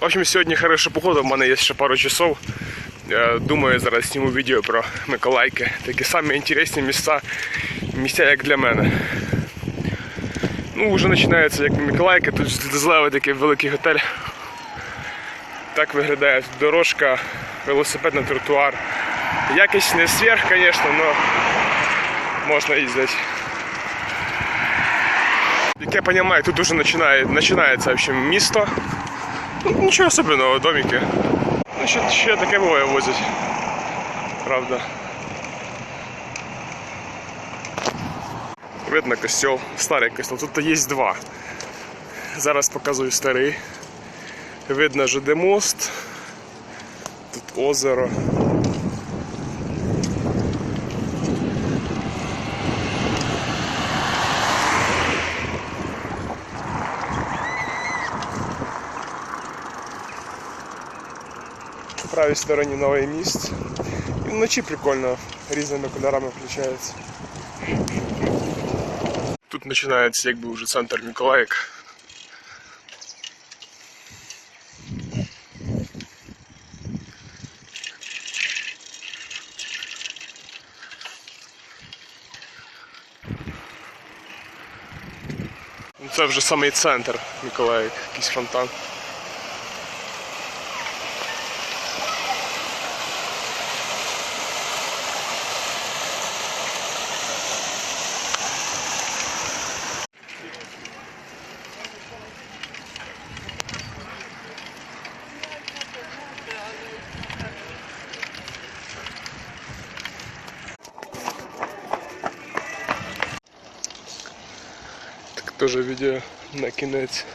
В общем, сьогодні хороша погода, в мене є ще пару часов. Я думаю, зараз зніму відео про Миколайки. Такі самі інтересні місця, місця як для мене. Ну, вже починається як Миколайки, тут злевий такий великий готель. Так виглядає дорожка, велосипедний тротуар. Якість не сверх, звісно, але можна їздити. Як я розумію, тут уже починає, починається в общем, місто. Нічого особливого, домики. Ну, ще, ще таке буває возять. Правда. Видно костел, старий костел. Тут є два. Зараз показую старий. Видно ЖД мост. Тут озеро. В правій стороні новий міст. І вночі прикольно, різними кольорами включається. Тут починається якби вже центр Миколаїк. Ну, Це вже самий центр Миколаїв, якийсь фонтан. теж відео на кінець.